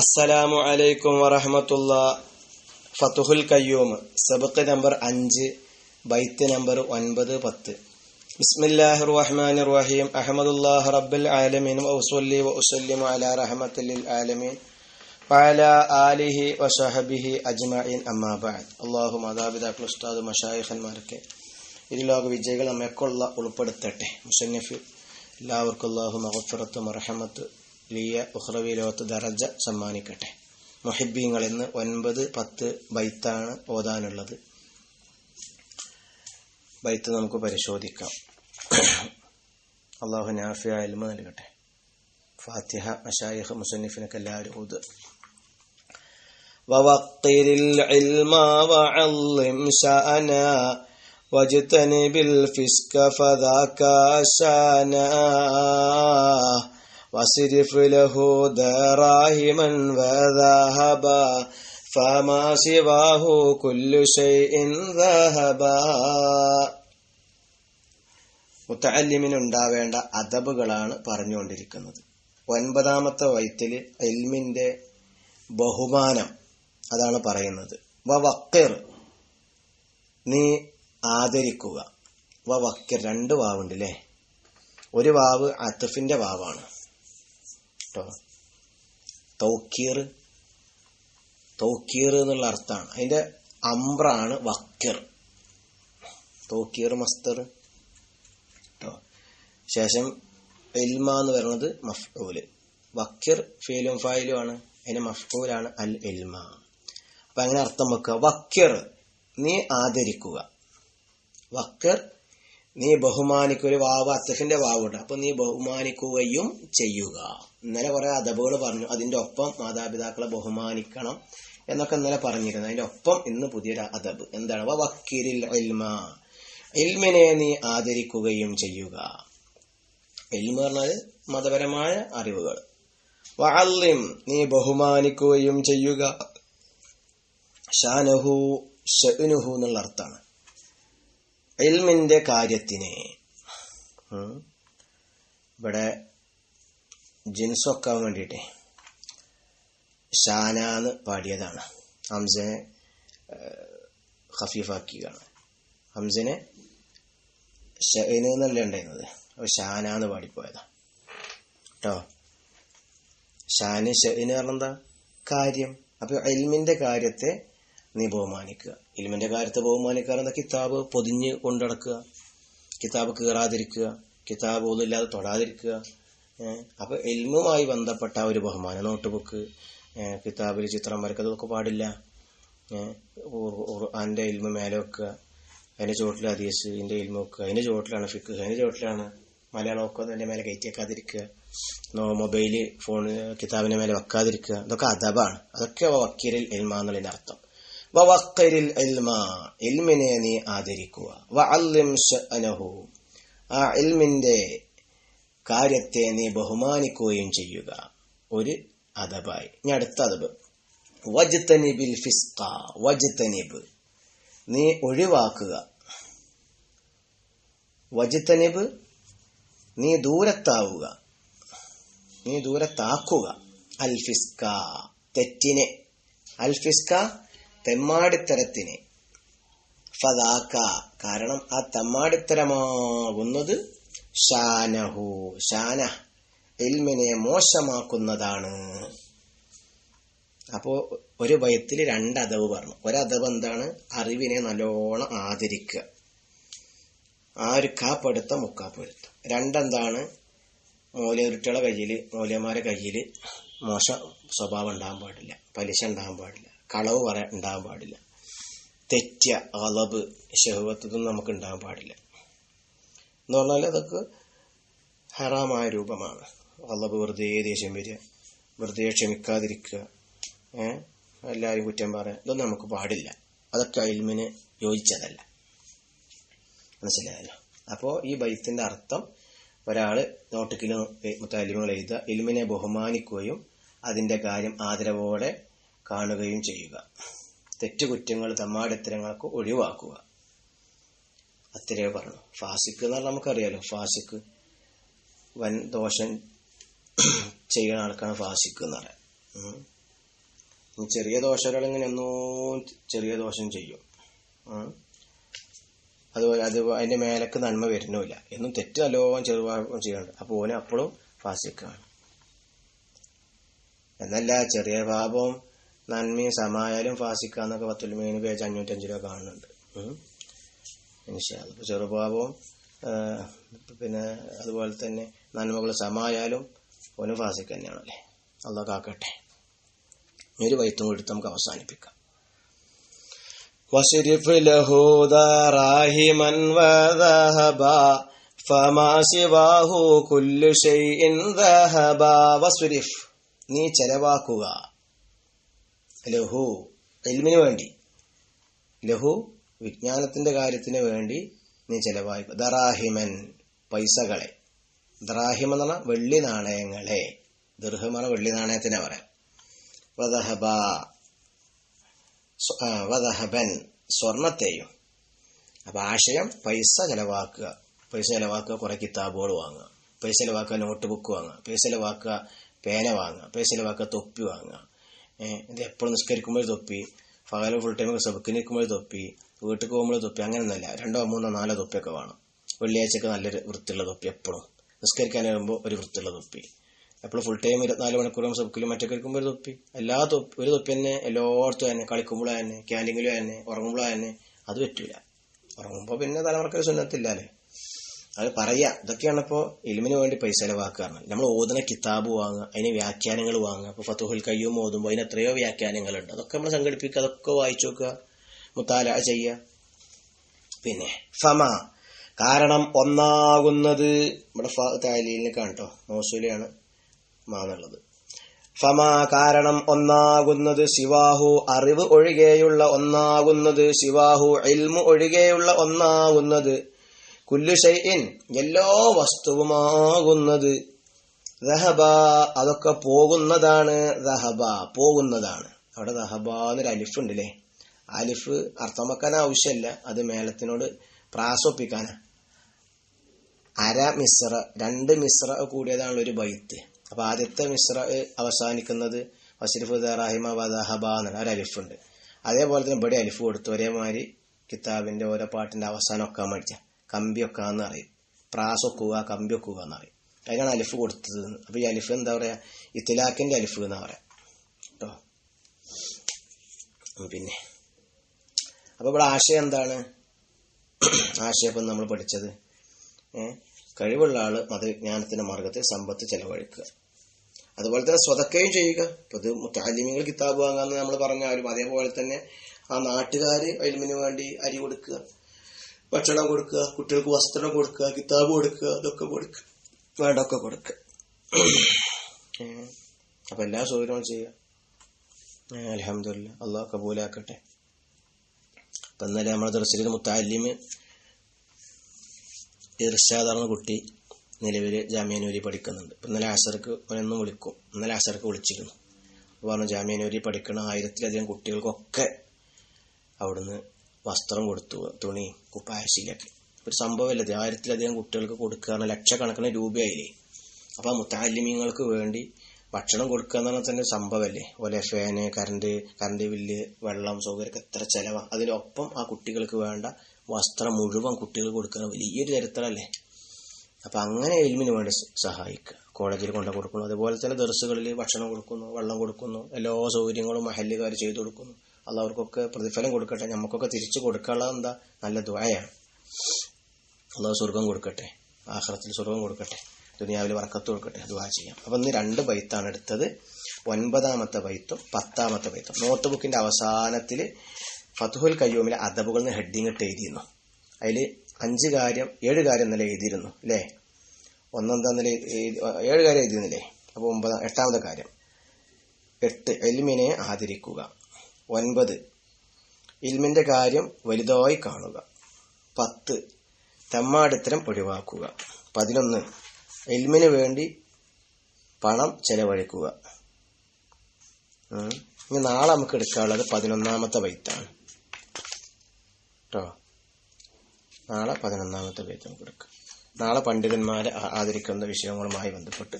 അസ്സലാമു അലൈക്കും വറഹമത്തുള്ള ഫതുഹുൽ കയ്യൂം. സബക്ക് നമ്പർ അഞ്ച് ബൈത്ത് നമ്പർ ഒൻപത് പത്ത്. ബിസ്മില്ലാഹിർ റഹ്മാനിർ റഹീം. അഹമ്മദുല്ലാഹ് റബ്ബിൽ ആലമീൻ. വഉസല്ലി വഉസല്ലിമു അലാ റഹ്മത്തിൽ ആലമീൻ. വഅല ആലിഹി വസഹബിഹി അജ്മഈൻ അമ്മാ ബഅദ്. അല്ലാഹു മാതാപിതാക്കൾ ഉസ്താദ് മശായിഖന്മാരൊക്കെ ഇരുലോക വിജയികൾ നമ്മെക്കൊള്ള ഉൾപ്പെടുത്തട്ടെ. മുസന്നിഫ് എല്ലാവർക്കും അല്ലാഹു മഗ്ഫിറത്ത് മർഹമത്ത്. ലിയ ഉഹ്റവി ലോകത്ത് ദറജ സമ്മാനിക്കട്ടെ മൊഹിബീങ്ങൾ എന്ന് ഒൻപത് പത്ത് ബൈത്താണ് ഓതാനുള്ളത് ബൈത്ത് നമുക്ക് പരിശോധിക്കാം അള്ളാഹു നാഫിയ ഇൽമ നൽകട്ടെ ഫാത്തിഹ മഷായിഖ് മുസന്നിഫിനൊക്കെ എല്ലാവരും ഊത് ووقر العلم وعظم شأنا واجتنب الفسق فذاك شانا واصرف له دراهما وذهبا فما سواه كل شيء ذهبا മുത്തല്ലിമിനുണ്ടാവേണ്ട അദബുകളാണ് പറഞ്ഞുകൊണ്ടിരിക്കുന്നത് ഒൻപതാമത്തെ വയറ്റിൽ എൽമിന്റെ ബഹുമാനം അതാണ് പറയുന്നത് വ വക്കർ നീ ആദരിക്കുക വ വക്കർ രണ്ട് വാവുണ്ട് അല്ലേ ഒരു വാവ് അത്തഫിന്റെ വാവാണ് കേട്ടോ തൗക്കീർ എന്നുള്ള അർത്ഥമാണ്. അതിന്റെ അമ്പ്രാണ് വക്കർ. തൗക്കീർ മസ്തർ. കേട്ടോ ശേഷം എൽമ എന്ന് പറയുന്നത് മഫ്ഊൽ വക്കിർ ഫീലും ഫായിലും ആണ്. അതിന്റെ മഫ്ഊലാണ് അൽ എൽമ. അപ്പൊ അങ്ങനെ അർത്ഥം വെക്കുക. വക്കിർ നീ ആദരിക്കുക. വക്കർ നീ ബഹുമാനിക്കുക ഒരു വാവ് അത്തഫിന്റെ വാവുണ്ട്. അപ്പൊ നീ ബഹുമാനിക്കുകയും ചെയ്യുക. ഇന്നലെ കുറെ അദബുകൾ പറഞ്ഞു. അതിന്റെ ഒപ്പം മാതാപിതാക്കളെ ബഹുമാനിക്കണം എന്നൊക്കെ ഇന്നലെ പറഞ്ഞിരുന്നു. അതിന്റെ ഒപ്പം ഇന്ന് പുതിയൊരു അദബ്. എന്താണ്? വക്കീരിൽ ഇൽമ. നീ ആദരിക്കുകയും ചെയ്യുക. ഇൽമ പറഞ്ഞാൽ മതപരമായ അറിവുകൾ. വഅല്ലിം നീ ബഹുമാനിക്കുകയും ചെയ്യുക. ഷാനഹു ഷനുഹു എന്നുള്ള അർത്ഥമാണ്. ഇൽമിന്റെ കാര്യത്തിന്. ഇവിടെ ജിൻസൊക്കാൻ വേണ്ടിയിട്ടേ ഷാനാന്ന് പാടിയതാണ്. ഹംസനെ ഖഫീഫാക്കിയാണ് ഹംസനെ ഷൈനെന്നല്ല ഉണ്ടായിരുന്നത്? അപ്പൊ ഷാനാന്ന് പാടിപ്പോയതാ. കേട്ടോ ഷാന് ഷൈന് പറഞ്ഞെന്താ? കാര്യം. അപ്പൊ എൽമിന്റെ കാര്യത്തെ നീ ബഹുമാനിക്കുക. ഇൽമിന്റെ കാര്യത്തെ ബഹുമാനിക്കാറെന്ന കിതാബ് പൊതിഞ്ഞ് കൊണ്ടടക്കുക കിതാബ് കീറാതിരിക്കുക കിതാബ് ഒന്നുമില്ലാതെ തൊടാതിരിക്കുക അപ്പൊ എൽമുമായി ബന്ധപ്പെട്ട ഒരു ബഹുമാനം നോട്ട് ബുക്ക് കിതാബിൽ ചിത്രം വരക്കുന്നതൊക്കെ പാടില്ല. അതിന്റെ ഇൽമ മേലെ വെക്കുക അതിന്റെ ചുവട്ടിൽ അതീസ് ഇതിന്റെ ഇൽമ വെക്കുക അതിന്റെ ചുവട്ടിലാണ് ഫിക്ക് അതിന്റെ ചുവട്ടിലാണ് മലയാളം ഒക്കെ അതിന്റെ മേലെ കയറ്റി വെക്കാതിരിക്കുക മൊബൈൽ ഫോൺ കിതാബിന്റെ മേലെ വെക്കാതിരിക്കുക ഇതൊക്കെ അദബാണ്. അതൊക്കെ വക്കീരിൽ എൽമ അർത്ഥം. വവക്കരിൽ നീ ആദരിക്കുക. ആ എൽമിന്റെ കാര്യത്തെ നീ ബഹുമാനിക്കുകയും ചെയ്യുക. ഒരു അദബായി. ഇനി അടുത്ത അതബ് വജ്തനിബിൽ ഫിസ്ക വജ്തനിബ്. നീ ഒഴിവാക്കുക. വജ്തനിബ് നീ ദൂരത്താവുക. നീ ദൂരത്താക്കുക. അൽഫിസ്ക തെറ്റിനെ. അൽഫിസ്ക തെമ്മാടിത്തരത്തിനെ. ഫതാക്ക കാരണം ആ തെമ്മാടിത്തരമാകുന്നത് ഷാനഹു ഷാന ഇൽമിനെ മോശമാക്കുന്നതാണ്. അപ്പോ ഒരു ഭയത്തിൽ രണ്ട് അതവ് പറഞ്ഞു. ഒരതവ് എന്താണ്? അറിവിനെ നല്ലോണം ആദരിക്കുക. ആ ഒരു കാപ്പെടുത്ത മുക്കാപ്പെടുത്ത രണ്ടെന്താണ്? മൂലയുരുട്ടികളെ കയ്യിൽ മൂലയന്മാരെ കയ്യിൽ മോശ സ്വഭാവം ഉണ്ടാകാൻ പാടില്ല. പലിശ ഉണ്ടാകാൻ പാടില്ല. കളവ് പറയാൻ ഉണ്ടാകാൻ പാടില്ല. തെറ്റ അളവ് ശഹവത്തൊന്നും നമുക്ക് ഉണ്ടാകാൻ പാടില്ല. എന്ന് പറഞ്ഞാൽ അതൊക്കെ ഹറാമായ രൂപമാണ്. അളവ് വെറുതെ ദേഷ്യം വരിക വെറുതെ ക്ഷമിക്കാതിരിക്കുക എല്ലാവരും കുറ്റം പറയാം. ഇതൊന്നും നമുക്ക് പാടില്ല. അതൊക്കെ അയിൽമിന് യോജിച്ചതല്ല. മനസ്സിലായല്ലോ? അപ്പോൾ ഈ ബൈത്തിന്റെ അർത്ഥം ഒരാൾ നോട്ടിക്കിലും മുത്താലിമുകൾ എഴുതുക ഇൽമിനെ ബഹുമാനിക്കുകയും അതിന്റെ കാര്യം ആദരവോടെ കാണുകയും ചെയ്യുക. തെറ്റുകുറ്റങ്ങൾ തമ്മാടിത്തരങ്ങളൊക്കെ ഒഴിവാക്കുക. അത്രയേ പറഞ്ഞു. ഫാസിക്ക് എന്ന് പറഞ്ഞാൽ നമുക്കറിയാലോ. ഫാസിക്ക് വൻ ദോഷം ചെയ്യുന്ന ആൾക്കാണ് ഫാസിക്ക് എന്ന് പറയാം. ചെറിയ ദോഷങ്ങളിങ്ങനെ എന്നോ ചെറിയ ദോഷം ചെയ്യും. അതുപോലെ അത് അതിന്റെ മേലക്ക് നന്മ വരുന്നില്ല. എന്നും തെറ്റ് നല്ലോണം ചെറുപാകം ചെയ്യുന്നുണ്ട്. അപ്പോൾ ഓനെ അപ്പോഴും ഫാസിക്കാണ് എന്നല്ല ചെറിയ പാപവും നന്മയും സമായാലും ഫാസിക്കാന്നൊക്കെ പത്തൊല്ലുമേന് പേജ് അഞ്ഞൂറ്റഞ്ചിലോ കാണുന്നുണ്ട് ഉം. ഇൻഷാ അല്ലാ. ഇപ്പൊ ചെറുപാപവും ആ, പിന്നെ അതുപോലെ തന്നെ നന്മകൾ സമായാലും ഓന് ഫാസിക്ക് തന്നെയാണല്ലേ അള്ളാഹ് കാക്കട്ടെ ഇനി ഒരു വൈത്തും കൊടുത്ത് നമുക്ക് അവസാനിപ്പിക്കാം وصرف له دراهما وذهبا فما سواه كل شيء ذهبا وصرف നീ ചെലവാക്കുക ലഹു എൽമിന് വേണ്ടി. ലഹു വിജ്ഞാനത്തിന്റെ കാര്യത്തിന് വേണ്ടി നീ ചെലവായി ദറാഹിമൻ പൈസകളെ. ദറാഹിമ പറഞ്ഞാൽ വെള്ളി നാണയങ്ങളെ. ദീർഘമാണ് വെള്ളി നാണയത്തിനെ പറയാം. വദഹബ വദഹബൻ സ്വർണത്തെയും. അപ്പൊ ആശയം പൈസ ചെലവാക്കുക. പൈസ ചെലവാക്കുക കുറെ കിതാബുകൾ വാങ്ങുക. പൈസ ചെലവാക്കുക നോട്ട് ബുക്ക് വാങ്ങുക. പൈസ ചെലവാക്കുക പേന വാങ്ങുക. പൈസ ചെലവാക്കുക തൊപ്പി വാങ്ങുക. ഇത് എപ്പോഴും നിസ്കരിക്കുമ്പോൾ തൊപ്പി പകലും ഫുൾ ടൈം സബക്കിന് നിൽക്കുമ്പോൾ തൊപ്പി വീട്ടിൽ പോകുമ്പോൾ തൊപ്പി അങ്ങനെയൊന്നുമല്ല. രണ്ടോ മൂന്നോ നാലോ തൊപ്പിയൊക്കെ വേണം. വെള്ളിയാഴ്ചയൊക്കെ നല്ലൊരു വൃത്തിയുള്ള തൊപ്പി എപ്പോഴും. നിസ്കരിക്കാൻ വരുമ്പോൾ ഒരു വൃത്തിയുള്ള തൊപ്പി. എപ്പോഴും ഫുൾ ടൈം ഇരുപത്തിനാല് മണിക്കൂറും സബക്കിലും മറ്റൊക്കെ ഇരിക്കുമ്പോൾ ഒരു തൊപ്പി. എല്ലാ തൊപ്പി ഒരു തൊപ്പി തന്നെ എല്ലായിടത്തും തന്നെ. കളിക്കുമ്പോഴും തന്നെ ക്യാന്റീനിലും തന്നെ ഉറങ്ങുമ്പോഴും തന്നെ. അത് പറ്റില്ല. ഉറങ്ങുമ്പോൾ പിന്നെ തലമുറക്കൊരു സുന്നത്തില്ലല്ലേ അത് പറയാ. ഇതൊക്കെയാണ് ഇപ്പോ ഇലിമിന് വേണ്ടി പൈസ ചെലവാക്കാറ് നമ്മൾ ഓതുന്ന കിതാബ് വാങ്ങുക അതിന് വ്യാഖ്യാനങ്ങൾ വാങ്ങുക. ഇപ്പോൾ ഫത്തുഹുൽ കയ്യും ഓതുമ്പോൾ അതിന് എത്രയോ വ്യാഖ്യാനങ്ങളുണ്ട്. അതൊക്കെ നമ്മൾ സംഘടിപ്പിക്കുക അതൊക്കെ വായിച്ചു നോക്കുക മുത്താല ചെയ്യുക. പിന്നെ ഫമ. കാരണം ഒന്നാകുന്നത് ഇവിടെ താലീലിന് കാണട്ടോ മോസൂലിയാണ് മാന്നുള്ളത്. ഫമ കാരണം ഒന്നാകുന്നത് ശിവാഹു അറിവ് ഒഴികെയുള്ള ഒന്നാകുന്നത് ശിവാഹു ഇൽമു ഒഴികെയുള്ള ഒന്നാകുന്നത് കുല്ലു എല്ലോ വസ്തുവുമാകുന്നത്. റഹബ അതൊക്കെ പോകുന്നതാണ് റഹബ പോകുന്നതാണ്. അവിടെ ദഹബ എന്നൊരു അലിഫ് ഉണ്ടല്ലേ? അലിഫ് അർത്ഥമാക്കാൻ ആവശ്യമല്ല. അത് മേളത്തിനോട് പ്രാസൊപ്പിക്കാനാ. അര മിശ്ര രണ്ട് മിശ്ര കൂടിയതാണ് ഒരു ബൈത്ത്. അപ്പൊ ആദ്യത്തെ മിശ്ര അവസാനിക്കുന്നത് വസിഫ് റഹിമ വദഹബ എന്നാണ്. ഒരു അലിഫുണ്ട് അതേപോലെ തന്നെ ഇവിടെ അലിഫ് കൊടുത്തു. ഒരേമാതിരി കിതാബിന്റെ ഓരോ പാട്ടിന്റെ അവസാനം ഒക്കെ മേടിച്ച കമ്പി ഒക്കെ എന്ന് പറയും. പ്രാസൊക്കുക കമ്പി ഒക്കുക എന്ന് പറയും. അതിനാണ് അലിഫ് കൊടുത്തത്. അപ്പോൾ അപ്പൊ ഈ അലിഫ് എന്താ പറയാ? ഇത്തിലാക്കിന്റെ അലിഫ് എന്നാ പറയാ. കേട്ടോ പിന്നെ. അപ്പൊ ഇവിടെ ആശയം എന്താണ്? ആശയം ഇപ്പം നമ്മൾ പഠിച്ചത്. കഴിവുള്ള ആൾ മതവിജ്ഞാനത്തിന്റെ മാർഗത്തിൽ സമ്പത്ത് ചെലവഴിക്കുക. അതുപോലെ തന്നെ സ്വതക്കയും ചെയ്യുക. ഇപ്പൊ ഇത് കിതാബ് വാങ്ങാന്ന് നമ്മൾ പറഞ്ഞാലും അതേപോലെ തന്നെ ആ നാട്ടുകാർ അലിമിന് വേണ്ടി അരി കൊടുക്കുക. ഭക്ഷണം കൊടുക്കുക കുട്ടികൾക്ക് വസ്ത്രം കൊടുക്കുക കിതാബ് കൊടുക്കുക അതൊക്കെ കൊടുക്കുക. വേണ്ടൊക്കെ കൊടുക്കുക. അപ്പൊ എല്ലാ സൗകര്യവും ചെയ്യുക. അലഹമില്ല അള്ളാഹ് കബൂലാക്കട്ടെ. അപ്പൊ ഇന്നലെ നമ്മുടെ ദർശന മുത്താലിമ് ഇർഷാദാണ് കുട്ടി നിലവിൽ ജാമ്യാനൂരി പഠിക്കുന്നുണ്ട്. ഇപ്പം ഇന്നലെ അസർക്ക് ഒന്നും വിളിക്കും. ഇന്നലെ അസർക്ക് വിളിച്ചിരുന്നു. അപ്പോൾ പറഞ്ഞു ജാമ്യാനൂരി പഠിക്കണ ആയിരത്തിലധികം കുട്ടികൾക്കൊക്കെ അവിടുന്ന് വസ്ത്രം കൊടുത്തു തുണി കുപ്പായശീലൊക്കെ ഒരു സംഭവമല്ല. ആയിരത്തിലധികം കുട്ടികൾക്ക് കൊടുക്കുക ലക്ഷക്കണക്കിന് രൂപയായില്ലേ? അപ്പോൾ ആ മുത്താലിമീങ്ങൾക്ക് വേണ്ടി ഭക്ഷണം കൊടുക്കുക എന്ന് പറഞ്ഞാൽ തന്നെ സംഭവമല്ലേ? ഓലെ ഫാന് കറണ്ട് കറണ്ട് ബില്ല് വെള്ളം സൗകര്യമൊക്കെ എത്ര ചെലവാ. അതിനൊപ്പം ആ കുട്ടികൾക്ക് വേണ്ട വസ്ത്രം മുഴുവൻ കുട്ടികൾക്ക് കൊടുക്കുന്ന വലിയൊരു ചരിത്രമല്ലേ അപ്പൊ അങ്ങനെ എൽമിന് വേണ്ടി സഹായിക്കുക. കോളേജിൽ കൊണ്ടു കൊടുക്കുന്നു. അതുപോലെ തന്നെ ദർസുകളിൽ ഭക്ഷണം കൊടുക്കുന്നു വെള്ളം കൊടുക്കുന്നു എല്ലാ സൗകര്യങ്ങളും മഹല്ലുകാർ ചെയ്തു കൊടുക്കുന്നു. അത് അവർക്കൊക്കെ പ്രതിഫലം കൊടുക്കട്ടെ. നമുക്കൊക്കെ തിരിച്ചു കൊടുക്കാനുള്ളത് എന്താ? നല്ല ദ്വായാണ് അള്ളാഹ് സ്വർഗം കൊടുക്കട്ടെ. ആഹ്റത്തിൽ സ്വർഗം കൊടുക്കട്ടെ. ദുനിയാവിൽ വറക്കത്ത് കൊടുക്കട്ടെ. ദുവാ ചെയ്യാം. അപ്പൊ ഇന്ന് രണ്ട് ബൈത്താണ് എടുത്തത്. ഒൻപതാമത്തെ ബൈത്തും പത്താമത്തെ ബൈത്തും. നോട്ട് ബുക്കിന്റെ അവസാനത്തിൽ ഫതുഹുൽ കയ്യൂമിലെ അദബുകൾ നിന്ന് ഹെഡിങ് ഇട്ട് എഴുതിയിരുന്നു. അതിൽ അഞ്ച് കാര്യം ഏഴ് കാര്യം ഇന്നലെ എഴുതിയിരുന്നു. അല്ലേ? ഒന്നെന്താ നില ഏഴ് കാര്യം എഴുതിയിരുന്നില്ലേ? അപ്പോൾ ഒമ്പതാം എട്ടാമത്തെ കാര്യം. എട്ട് എൽമിനെ ആദരിക്കുക. ഒൻപത്. ഇൽമിന്റെ കാര്യം വലുതായി കാണുക. പത്ത്. തെമ്മാടിത്തരം ഒഴിവാക്കുക. പതിനൊന്ന്. എൽമിന് വേണ്ടി പണം ചെലവഴിക്കുക. ഇനി നാളെ നമുക്ക് എടുക്കാനുള്ളത് പതിനൊന്നാമത്തെ വൈത്താണ് കേട്ടോ നാളെ പതിനൊന്നാമത്തെ വൈത്ത് നമുക്ക് എടുക്കാം. നാളെ പണ്ഡിതന്മാരെ ആദരിക്കുന്ന വിഷയങ്ങളുമായി ബന്ധപ്പെട്ട്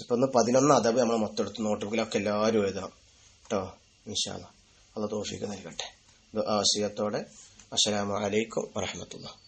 ഇപ്പൊ ഒന്ന് പതിനൊന്ന് അതവ് നമ്മൾ മൊത്തം എടുത്ത് നോട്ട് ബുക്കിലൊക്കെ എല്ലാവരും എഴുതണം. കേട്ടോ ഇൻഷാല്ല അത് തോഫിക്ക് നൽകട്ടെ. ആശയത്തോടെ. അസ്സലാമു അലൈക്കും വറഹമത്തുള്ള